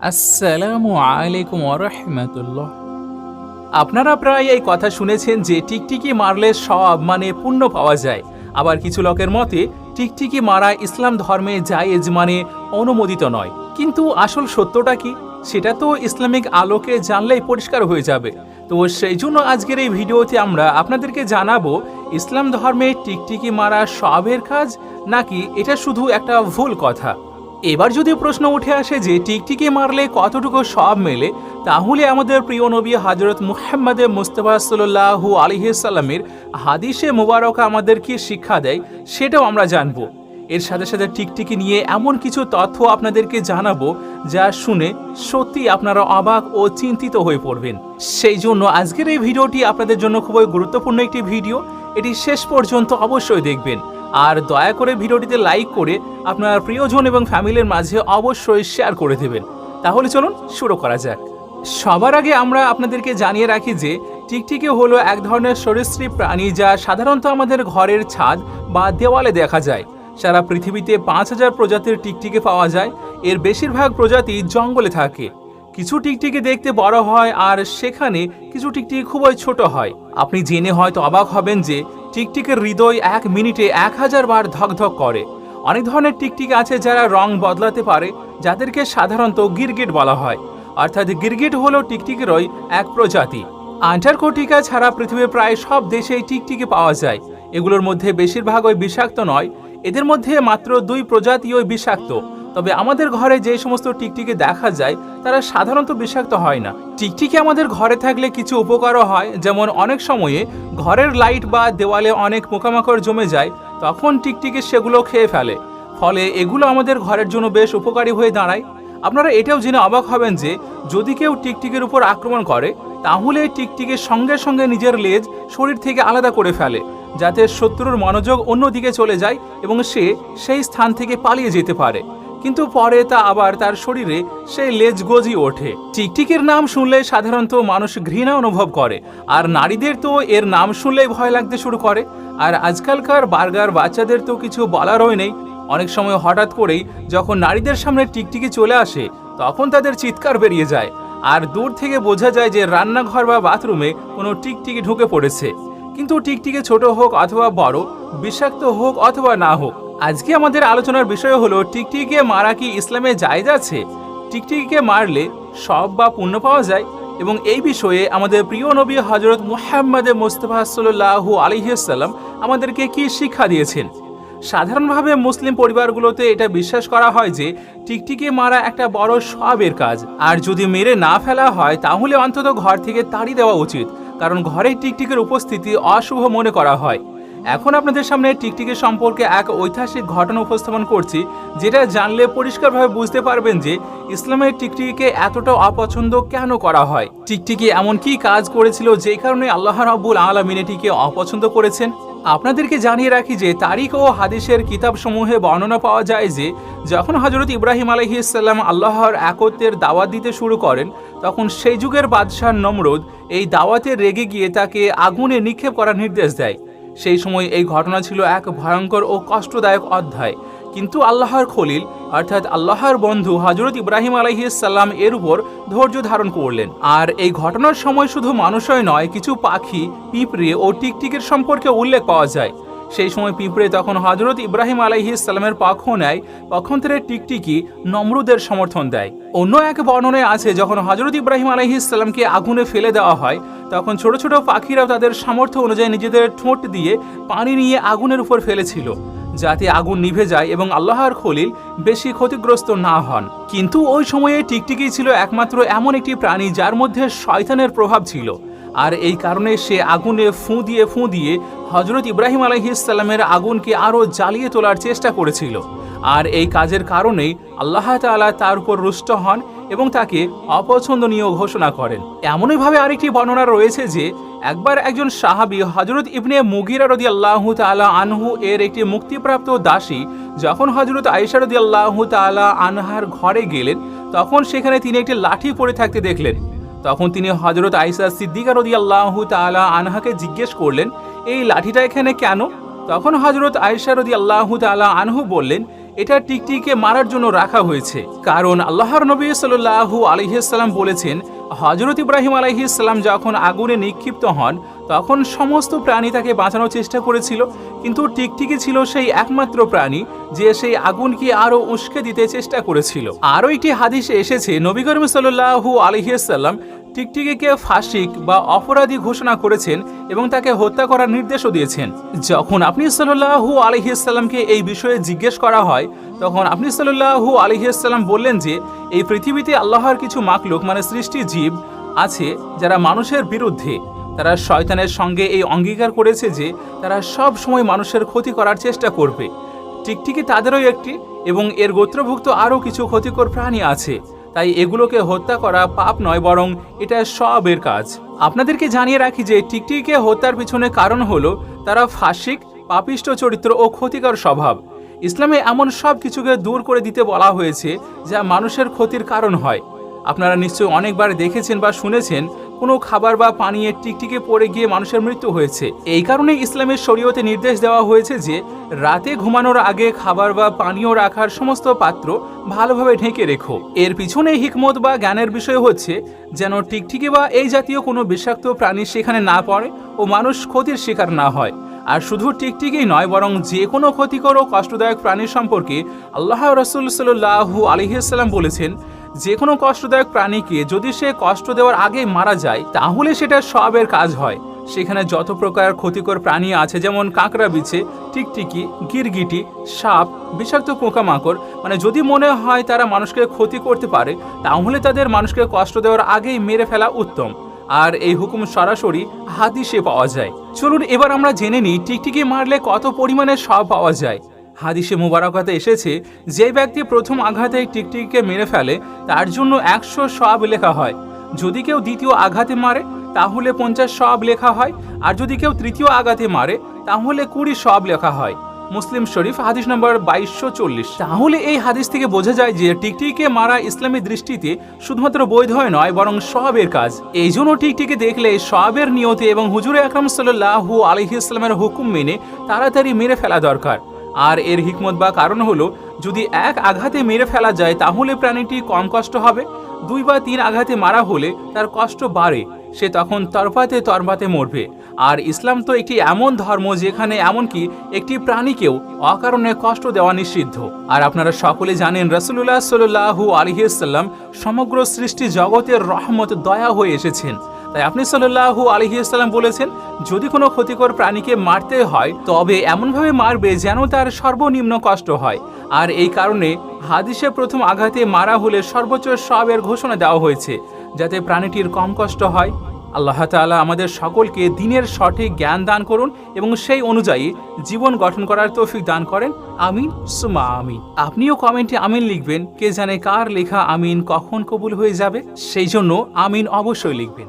আসসালামু আলাইকুম আপনারা প্রায় এই কথা শুনেছেন যে টিকটিকি মারলে সব মানে পুণ্য পাওয়া যায়। আবার কিছু লোকের মতে, টিকটিকি মারা ইসলাম ধর্মে জায়েজ মানে অনুমোদিত নয়। কিন্তু আসল সত্যটা কি? সেটা তো ইসলামিক আলোকে জানলেই পরিষ্কার হয়ে যাবে। তো সেই জন্য আজকের এই ভিডিওতে আমরা আপনাদেরকে জানাব, ইসলাম ধর্মে টিকটিকি মারা সবের কাজ নাকি এটা শুধু একটা ভুল কথা? এবার যদি প্রশ্ন উঠে আসে যে টিকটিকি মারলে কতটুকু সব মেলে, তাহলে আমাদের প্রিয় নবী হজরত মুহাম্মদে মুস্তফা সাল্লাহু আলহিসাল্লামের হাদিসে মুবারক আমাদের কি শিক্ষা দেয়, সেটাও আমরা জানব। এর সাথে সাথে টিকটিকি নিয়ে এমন কিছু তথ্য আপনাদেরকে জানাব, যা শুনে সত্যি আপনারা অবাক ও চিন্তিত হয়ে পড়বেন। সেই জন্য আজকের এই ভিডিওটি আপনাদের জন্য খুবই গুরুত্বপূর্ণ একটি ভিডিও। এটি শেষ পর্যন্ত অবশ্যই দেখবেন। আর দয়া করে ভিডিওটিতে লাইক করে আপনার প্রিয়জন এবং ফ্যামিলির মাঝে অবশ্যই শেয়ার করে দেবেন। তাহলে চলুন শুরু করা যাক। সবার আগে আমরা আপনাদেরকে জানিয়ে রাখি যে টিকটিকি হলো এক ধরনের সরীসৃপ প্রাণী যা সাধারণত আমাদের ঘরের ছাদ বা দেওয়ালে দেখা যায়। সারা পৃথিবীতে পাঁচ হাজার প্রজাতির টিকটিকি পাওয়া যায়। এর বেশিরভাগ প্রজাতি জঙ্গলে থাকে। কিছু টিকটিকি দেখতে বড় হয় আর সেখানে কিছু টিকটিকি খুবই ছোট হয়। আপনি জেনে হয়তো অবাক হবেন যে টিকটিকের হৃদয় এক মিনিটে এক হাজার বার ধকধক করে। অনেক ধরনের টিকটিকি আছে যারা রং বদলাতে পারে, যাদেরকে সাধারণত গিরগিট বলা হয়। অর্থাৎ গিরগিট হলো টিকটিকিরই এক প্রজাতি। আন্টার্কটিকা ছাড়া পৃথিবীর প্রায় সব দেশেই টিকটিকি পাওয়া যায়। এগুলোর মধ্যে বেশিরভাগ ওই বিষাক্ত নয়। এদের মধ্যে মাত্র দুই প্রজাতিও বিষাক্ত। তবে আমাদের ঘরে যে সমস্ত টিকটিকি দেখা যায়, তারা সাধারণত বিষাক্ত হয় না। টিকটিকি আমাদের ঘরে থাকলে কিছু উপকারও হয়, যেমন অনেক সময়ে ঘরের লাইট বা দেওয়ালে অনেক পোকামাকড় জমে যায়, তখন টিকটিকি সেগুলো খেয়ে ফেলে। ফলে এগুলো আমাদের ঘরের জন্য বেশ উপকারী হয়ে দাঁড়ায়। আপনারা এটাও জেনে অবাক হবেন যে, যদি কেউ টিকটিকির উপর আক্রমণ করে, তাহলে টিকটিকির সঙ্গে সঙ্গে নিজের লেজ শরীর থেকে আলাদা করে ফেলে, যাতে শত্রুর মনোযোগ অন্যদিকে চলে যায় এবং সে সেই স্থান থেকে পালিয়ে যেতে পারে। কিন্তু পরে তা আবার তার শরীরে সেই লেজ গজি ওঠে। টিকটিকের নাম শুনলে সাধারণত মানুষ ঘৃণা অনুভব করে, আর নারীদের তো এর নাম শুনলেই ভয় লাগতে শুরু করে। আর আজকালকার বার্গার বাচ্চাদের তো কিছু বলারই নেই। অনেক সময় হঠাৎ করেই যখন নারীদের সামনে টিকটিকি চলে আসে, তখন তাদের চিৎকার বেরিয়ে যায়। আর দূর থেকে বোঝা যায় যে রান্নাঘর বা বাথরুমে কোনো টিকটিকি ঢুকে পড়েছে। কিন্তু টিকটিকি ছোট হোক অথবা বড়, বিষাক্ত হোক অথবা না হোক আজকে আমাদের আলোচনার বিষয় হলো টিকটিকিকে মারা কি ইসলামে জায়েজ আছে টিকটিকিকে মারলে সব বা পুণ্য পাওয়া যায়? এবং এই বিষয়ে আমাদের প্রিয় নবী হজরত মুহাম্মদে মোস্তফা সাল্লাহু আলহিসাল্লাম আমাদেরকে কি শিক্ষা দিয়েছেন? সাধারণভাবে মুসলিম পরিবারগুলোতে এটা বিশ্বাস করা হয় যে টিকটিকি মারা একটা বড় সবের কাজ। আর যদি মেরে না ফেলা হয়, তাহলে অন্তত ঘর থেকে তাড়ি দেওয়া উচিত। কারণ ঘরে টিকটিকের উপস্থিতি অশুভ মনে করা হয়। এখন আপনাদের সামনে টিকটিকি সম্পর্কে এক ঐতিহাসিক ঘটনা উপস্থাপন করছি, যেটা জানলে পরিষ্কারভাবে বুঝতে পারবেন যে ইসলামের টিকটিকিকে এতটা অপছন্দ কেন করা হয়? টিকটিকি এমন কি কাজ করেছিল যে কারণে আল্লাহ রাব্বুল আলমিন এটিকে অপছন্দ করেছেন? আপনাদেরকে জানিয়ে রাখি যে তারিখ ও হাদিসের কিতাবসমূহে বর্ণনা পাওয়া যায় যে যখন হজরত ইব্রাহিম আলহিসাল্লাম আল্লাহর একত্বের দাওয়াত দিতে শুরু করেন, তখন সেই যুগের বাদশাহ নমরুদ এই দাওয়াতে রেগে গিয়ে তাকে আগুনে নিক্ষেপ করার নির্দেশ দেয়। সেই সময় এই ঘটনা ছিল এক ভয়ঙ্কর ও কষ্টদায়ক অধ্যায়। কিন্তু আল্লাহর খলিল, অর্থাৎ আল্লাহর বন্ধু হজরত ইব্রাহিম আলহিসাল্লাম এর উপর ধৈর্য ধারণ করলেন। আর এই ঘটনার সময় শুধু মানুষই নয়, কিছু পাখি, পিঁপড়ে ও টিকটিকের সম্পর্কে উল্লেখ পাওয়া যায়। সেই সময় পিঁপড়ে তখন হজরত ইব্রাহিম আলাইহিসাল্লামের পক্ষ নেয় পক্ষান্তরে টিকটিকি নমরুদের সমর্থন দেয়। অন্য এক বর্ণনায় আছে, যখন হজরত ইব্রাহিম আলাইহিসাল্লামকে আগুনে ফেলে দেওয়া হয়, তখন ছোট ছোট পাখিরাও তাদের সামর্থ্য অনুযায়ী নিজেদের ঠোঁট দিয়ে পানি নিয়ে আগুনের উপর ফেলেছিল, যাতে আগুন নিভে যায় এবং আল্লাহর খলিল বেশি ক্ষতিগ্রস্ত না হন। কিন্তু ওই সময়ে টিকটিকি ছিল একমাত্র এমন একটি প্রাণী যার মধ্যে শয়তানের প্রভাব ছিল। আর এই কারণে সে আগুনে ফুঁ দিয়ে ফুঁ দিয়ে হজরত ইব্রাহিম আলহিসাল্লামের আগুনকে আরও জ্বালিয়ে তোলার চেষ্টা করেছিল। আর এই কাজের কারণেই আল্লাহ তাআলা তার উপর রুষ্ট হন এবং তাকে অপছন্দনীয় ঘোষণা করেন। এমনইভাবে আরেকটি বর্ণনা রয়েছে যে, একবার একজন সাহাবী হজরত ইবনে মুগিরা রদি আল্লাহ তালা আনহু এর একটি মুক্তিপ্রাপ্ত দাসী, যখন হজরত আয়েশা রদি আল্লাহ তালা আনহার ঘরে গেলেন, তখন সেখানে তিনি একটি লাঠি পড়ে থাকতে দেখলেন। তখন তিনি হজরত আইসা সিদ্দিকা রদি আল্লাহ তালা আনহাকে জিজ্ঞেস করলেন, এই লাঠিটা এখানে কেন? তখন হজরত আয়েশা রদি আল্লাহ তালা আনহু বললেন, এটা টিকটিকে মারার জন্য রাখা হয়েছে। কারণ আল্লাহর নবী সাল্লাহু আলহিহাল্লাম বলেছেন হজরত ইব্রাহিম আলহিসাল্লাম যখন আগুনে নিক্ষিপ্ত হন, তখন সমস্ত প্রাণী তাকে বাঁচানোর চেষ্টা করেছিল, কিন্তু টিকটিকি ছিল সেই একমাত্র প্রাণী যে সেই আগুনকে আরও উস্কে দিতে চেষ্টা করেছিল। আরও একটি হাদিসে এসেছে, নবী করিম সাল্লাহু আলহিসাল্লাম টিকটিকিকে ফাঁসিক বা অপরাধী ঘোষণা করেছেন এবং তাকে হত্যা করার নির্দেশও দিয়েছেন। যখন আপনি সাল্লাহু আলহিসাল্লামকে এই বিষয়ে জিজ্ঞেস করা হয়, তখন আপনি সাল্লাহু আলহিসাল্লাম বললেন যে, এই পৃথিবীতে আল্লাহর কিছু মাকলুক মানে সৃষ্টি জীব আছে যারা মানুষের বিরুদ্ধে। তারা শয়তানের সঙ্গে এই অঙ্গীকার করেছে যে, তারা সব সময় মানুষের ক্ষতি করার চেষ্টা করবে। টিকটিকি তাদেরও একটি এবং এর গোত্রভুক্ত আরও কিছু ক্ষতিকর প্রাণী আছে। তাই এগুলোকে হত্যা করা পাপ নয়, বরং এটা সবের কাজ। আপনাদেরকে জানিয়ে রাখি যে টিকটিকে হত্যার পিছনে কারণ হলো তারা ফাঁসিক, পাপিষ্ট চরিত্র ও ক্ষতিকর স্বভাব। ইসলামে এমন সব কিছুকে দূর করে দিতে বলা হয়েছে যা মানুষের ক্ষতির কারণ হয়। আপনারা নিশ্চয়ই অনেকবার দেখেছেন বা শুনেছেন কোনো খাবার বা পানীয় টিকটিকে পড়ে গিয়ে মানুষের মৃত্যু হয়েছে। এই কারণে ইসলামের শরীয়তে নির্দেশ দেওয়া হয়েছে যে, রাতে ঘুমানোর আগে খাবার বা পানীয় রাখার সমস্ত পাত্র ভালোভাবে ঢেকে রেখো। এর পিছনে হিকমত বা জ্ঞানের বিষয় হচ্ছে যেন টিকটিকি বা এই জাতীয় কোনো বিষাক্ত প্রাণী সেখানে না পড়ে ও মানুষ ক্ষতির শিকার না হয়। আর শুধু টিকটিকেই নয়, বরং যে কোনো ক্ষতিকর ও কষ্টদায়ক প্রাণী সম্পর্কে আল্লাহ রসুল সাল্লাহু আলহিসাল্লাম বলেছেন যে কোনো কষ্টদায়ক প্রাণীকে যদি সে কষ্ট দেওয়ার আগে মারা যায়, তাহলে সেটা সবের কাজ হয়। সেখানে যত প্রকার ক্ষতিকর প্রাণী আছে, যেমন কাঁকড়া বিছে, টিকটিকি, গিরগিটি, সাপ, বিষাক্ত পোকামাকড় মানে যদি মনে হয় তারা মানুষকে ক্ষতি করতে পারে, তাহলে তাদের মানুষকে কষ্ট দেওয়ার আগেই মেরে ফেলা উত্তম। আর এই হুকুম সরাসরি হাদিসে পাওয়া যায়। চলুন এবার আমরা জেনে নিই, টিকটিকি মারলে কত পরিমাণে সব পাওয়া যায়। হাদিসে মুবারকাতে এসেছে, যে ব্যক্তি প্রথম আঘাতে টিকটিকিকে মেরে ফেলে, তার জন্য একশো সব লেখা হয়। যদি কেউ দ্বিতীয় আঘাতে মারে, তাহলে পঞ্চাশ সব লেখা হয়। আর যদি কেউ তৃতীয় আঘাতে মারে, তাহলে কুড়ি সব লেখা হয়। মুসলিম শরীফ, হাদিস নম্বর বাইশশো চল্লিশ। তাহলে এই হাদিস থেকে বোঝা যায় যে টিকটিকে মারা ইসলামী দৃষ্টিতে শুধুমাত্র বৈধ নয়, বরং সবের কাজ। এই জন্য টিকটিকে দেখলে সবের নিয়তে এবং হুজুরে আকরম সাল্লাহু আলহি ইসলামের হুকুম মেনে তাড়াতাড়ি মেরে ফেলা দরকার। আর এর হিকমত বা কারণ হলো, যদি এক আঘাতে মেরে ফেলা যায়, তাহলে প্রাণীটি কম কষ্ট হবে। দুই বা তিন আঘাতে মারা হলে তার কষ্ট বাড়ে, সে তখন তরফাতে তরফাতে মরবে। আর ইসলাম তো একটি এমন ধর্ম যেখানে এমনকি একটি প্রাণীকেও অকারণে কষ্ট দেওয়া নিষিদ্ধ। আর আপনারা সকলে জানেন রসুল্লাহ সাল্লাহু আলহিসাল্লাম সমগ্র সৃষ্টি জগতের রহমত, দয়া হয়ে এসেছেন। তাই আপনি সাল্লাহু আলহিসাল্লাম বলেছেন, যদি কোনো ক্ষতিকর প্রাণীকে মারতে হয়, তবে এমনভাবে মারবে যেন তার সর্বনিম্ন কষ্ট হয়। আর এই কারণে হাদিসে প্রথম আঘাতে মারা হলে সর্বোচ্চ সবের ঘোষণা দেওয়া হয়েছে, যাতে প্রাণীটির কম কষ্ট হয়। আল্লাহ তাআলা আমাদের সকলকে দিনের সঠিক জ্ঞান দান করুন এবং সেই অনুযায়ী জীবন গঠন করার তৌফিক দান করেন। আমিন সুমা আমিন। আপনিও কমেন্টে আমিন লিখবেন, কে জানে কার লেখা আমিন কখন কবুল হয়ে যাবে? সেই জন্য আমিন অবশ্যই লিখবেন।